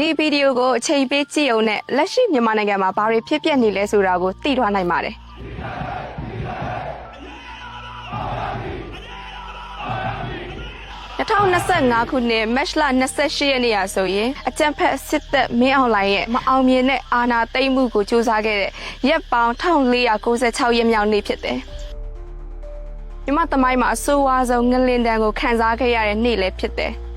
ဒီဗီဒီယိုကိုအချိန်ပေးကြည့်အောင်နဲ့လက်ရှိမြန်မာနိုင်ငံမှာဘာတွေဖြစ်ပျက်နေလဲဆိုတာကိုသိသွားနိုင်ပါတယ်2025ခုနှစ်မတ်လ28ရက်နေ့ရာဆိုရင်အကြံဖက်စစ်တပ်မင်းအောင်လှိုင်ရဲ့မအောင်မြင်တဲ့အာဏာသိမ်းမှုကိုစ조사ခဲ့တဲ့ရက်ပေါင်း1496ရက်မြောက်နေ့ဖြစ်တယ်။မြမသမိုင်းမှာအဆိုးဝါးဆုံးငလင်တန်ကိုခံစားခဲ့ရတဲ့နေ့လည်းဖြစ်တယ်။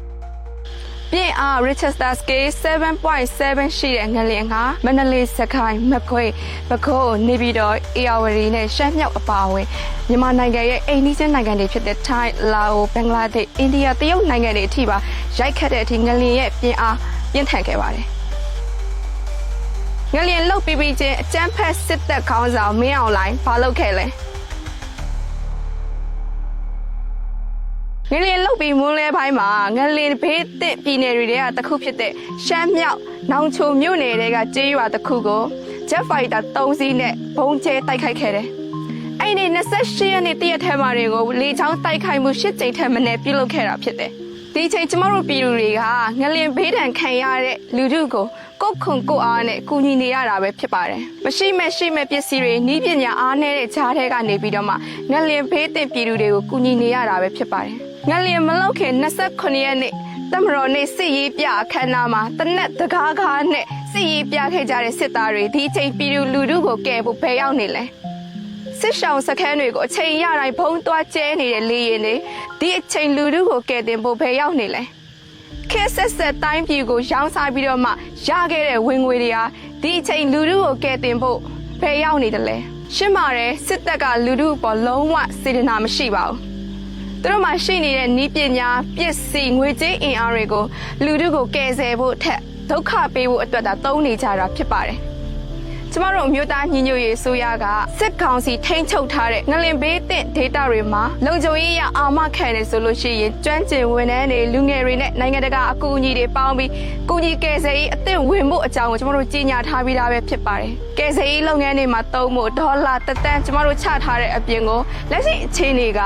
ပြင်အား Richester scale 7.7ရှိတဲ့ငလင်ဟာမန္တလေးစကိုင်းမကွေးပဲခူးနေပြည်တော်အေရဝတီနဲ့ရှမ်းမြောက်အပါအဝင်မြန်မာနိုင်ငံရဲ့အိမ်နီးချင်းနိုင်ငံတွေဖြစ်တဲ့ထိုင်းလာအိုဘင်္ဂလားဒေ့ရှ်အိန္ဒိယတရုတ်နိုင်ငံတွေအထိပါရိုက်ခတ်တဲ့အထိငလင်ရဲ့ပြင်အားပြင်းထန်ခဲ့ပါတယ်ငလျင်လုတ်ပြီးပြီးချင်းအကျန်းဖက်စစ်တပ်ခေါင်းဆောင်မင်းအောင်လှိုင်ဘာလုပ်ခဲ့လဲ ငလျင်လုတ်ပြီးမွန်းလဲပိုင်းမှာငလျင်ဘေးတစ်ပြည်နယ်တွေထဲကတစ်ခုဖြစ်တဲ့ရှမ်းမြောက်နောင်ချိုမြို့နယ်တွေကကျေးရွာတစ်ခုကို Jet Fighter 3စီးနဲ့ဘုံကျဲတိုက်ခိုက်ခဲ့တယ်။အဲ့ဒီ28ရက်နေ့တရက်ထဲမှာတွေကိုလေချောင်းတိုက်ခိုက်မှု၈ကြိမ်ထက်မနည်းပြုလုပ်ခဲ့တာဖြစ်တယ်။ဒီချိန်ကျမတို့ပြည်သူတွေကငလျင်ဘေးဒဏ်ခံရတဲ့လူထုကိုကိုယ်ခွန်ကိုယ်အားနဲ့ကူညီနေရတာပဲဖြစ်ပါတယ်။မရှိမဲ့ရှိမဲ့ပစ္စည်းတွေနီးပညာအားနည်းတဲ့ဈားထဲကနေပြီးတော့မှငလျင်ဘေးတင်ပြည်သူတွေကိုကူညီနေရတာပဲဖြစ်ပါတယ်။ ငလျင်မလောက်ခင်28ရက်နေ့တမတော်နေ့စစ်ရေးပြအခမ်းအနားမှာတနက်တကားကားနဲ့စစ်ရေးပြခဲ့ကြတဲ့စစ်သားတွေဒီချိန်ပြည်သူလူထုကိုကယ်ဖို့ဖယ်ရောက်နေလဲစစ်ရှောင်းစခန်းတွေကိုအချိန်ရတိုင်းဖုံးသွားကျဲနေတဲ့လေရင်တွေဒီအချိန်လူထုကိုကယ်တင်ဖို့ဖယ်ရောက်နေလဲခဲဆက်ဆက်တိုင်းပြည်ကိုရောင်းစားပြီးတော့မှရခဲ့တဲ့ဝင်ငွေတွေဟာဒီအချိန်လူထုကိုကယ်တင်ဖို့ဖယ်ရောက်နေတယ်လဲရှင်းပါတယ်စစ်တပ်ကလူထုပေါ်လုံးဝစေတနာမရှိပါဘူး သူတို့မှာရှိနေတဲ့နီးပညာပစ္စည်းငွေကြေးအင်အားတွေကိုလူထုကိုကယ်ဆယ်ဖို့ထက်ဒုက္ခပေးဖို့အတွက်သာသုံးနေကြတာဖြစ်ပါတယ်။ ကျမတို့အမျိုးသားညီညွတ်ရေးအစိုးရကစစ်ကောင်စီထိန်းချုပ်ထားတဲ့ငလင်ဘေးတင့်ဒေတာတွေမှာလုံခြုံရေးရအာမခံနေဆိုလို့ရှိရင်ကျွမ်းကျင်ဝန်ထမ်းတွေလူငယ်တွေနဲ့နိုင်ငံတကာအကူအညီတွေပေါင်းပြီးကူညီကယ်ဆယ်ရေးအသင့်ဝင်ဖို့အကြောင်းကိုကျမတို့ကြီးညာထားပြီးသားပဲဖြစ်ပါတယ်။ကယ်ဆယ်ရေးလုပ်ငန်းတွေမှာသုံးဖို့ဒေါ်လာတစ်သန်းကျမတို့ချထားတဲ့အပြင်ကိုလက်ရှိအခြေအနေက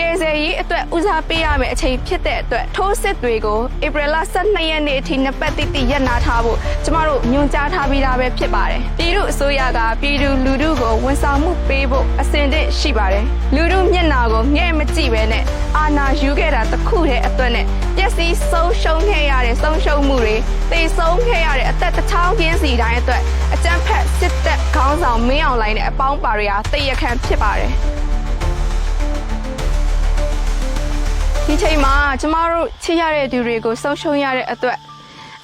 ကယ်ဆယ်ရေးအတွက်ဦးစားပေးရမယ့်အချိန်ဖြစ်တဲ့အတွက်ထိုးစစ်တွေကိုဧပြီလ12ရက်နေ့အထိနှစ်ပတ်တိတိရပ်နာထားဖို့ကျမတို့ညွှန်ကြားထားပြီးသားပဲဖြစ်ပါတယ်။ပြည်သူအစိုးရကပြည်သူလူထုကိုဝန်ဆောင်မှုပေးဖို့အစဉ်သင့်ရှိပါတယ်။လူထုမျက်နှာကိုငဲ့မကြည့်ပဲနဲ့အာဏာယူခဲ့တာတစ်ခုတည်းအတွက်နဲ့ပျက်စီးဆုံးရှုံးခဲ့ရတဲ့ဆုံးရှုံးမှုတွေတေဆုံးခဲ့ရတဲ့အသက်တစ်ချောင်းပြင်းစီတိုင်းအတွက်အကြမ်းဖက်စစ်တပ်ခေါင်းဆောင်မင်းအောင်လှိုင်နဲ့အပေါင်းပါတွေဟာတရခံဖြစ်ပါတယ်။ဒီချိန်မှာကျမတို့ချစ်ရတဲ့သူတွေကိုဆုံးရှုံးရတဲ့အတွက်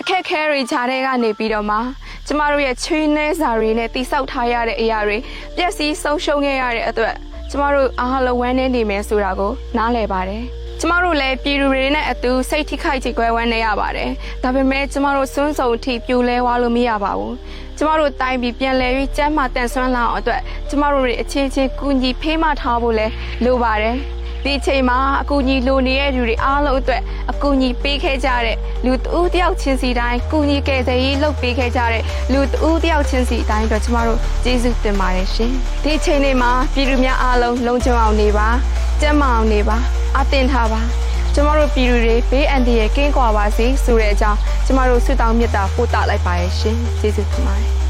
အခက်အခဲတွေကြားထဲကနေပြီးတော့မှ ကျမတို့ရဲ့ချွေးနှဲစာတွေနဲ့တိဆောက်ထားရတဲ့အရာတွေပျက်စီးဆုံးရှုံးခဲ့ရတဲ့အတွက်ကျမတို့အားလုံးဝမ်းနည်းနေမယ်ဆိုတာကိုနားလည်ပါတယ်။ကျမတို့လည်းပြည်သူတွေနဲ့အတူစိတ်ထိခိုက်ကြေကွဲဝမ်းနေရပါတယ်။ဒါပေမဲ့ကျမတို့စွန်းစုံအထိပြိုလဲသွားလို့မရပါဘူး။ကျမတို့တိုင်းပြည်ပြန်လဲပြီးကျန်းမာတန်ဆွမ်းလာအောင်အတွက်ကျမတို့တွေအချင်းချင်းကူညီဖေးမထားဖို့လဲလိုပါတယ်။ ဒီအချိန်မှာအကူအညီလိုနေတဲ့လူတွေအားလုံးအတွက်အကူအညီပေးခဲ့ကြတဲ့လူတဦးတယောက်ချင်းစီတိုင်းကူညီကယ်ဆယ်ရေးလုပ်ပေးခဲ့ကြတဲ့လူတဦးတယောက်ချင်းစီတိုင်းအတွက်ကျမတို့ကျေးဇူးတင်ပါတယ်ရှင်ဒီအချိန်လေးမှာပြည်သူများအားလုံးလုံခြုံအောင်နေပါကျန်းမာအောင်နေပါအသင်ထားပါကျမတို့ပြည်သူတွေဘေးအန္တရာယ်ကင်းကွာပါစေဆိုတဲ့အကြောင်းကျမတို့ဆုတောင်းမေတ္တာပို့သလိုက်ပါရဲ့ရှင်ကျေးဇူးတင်ပါတယ်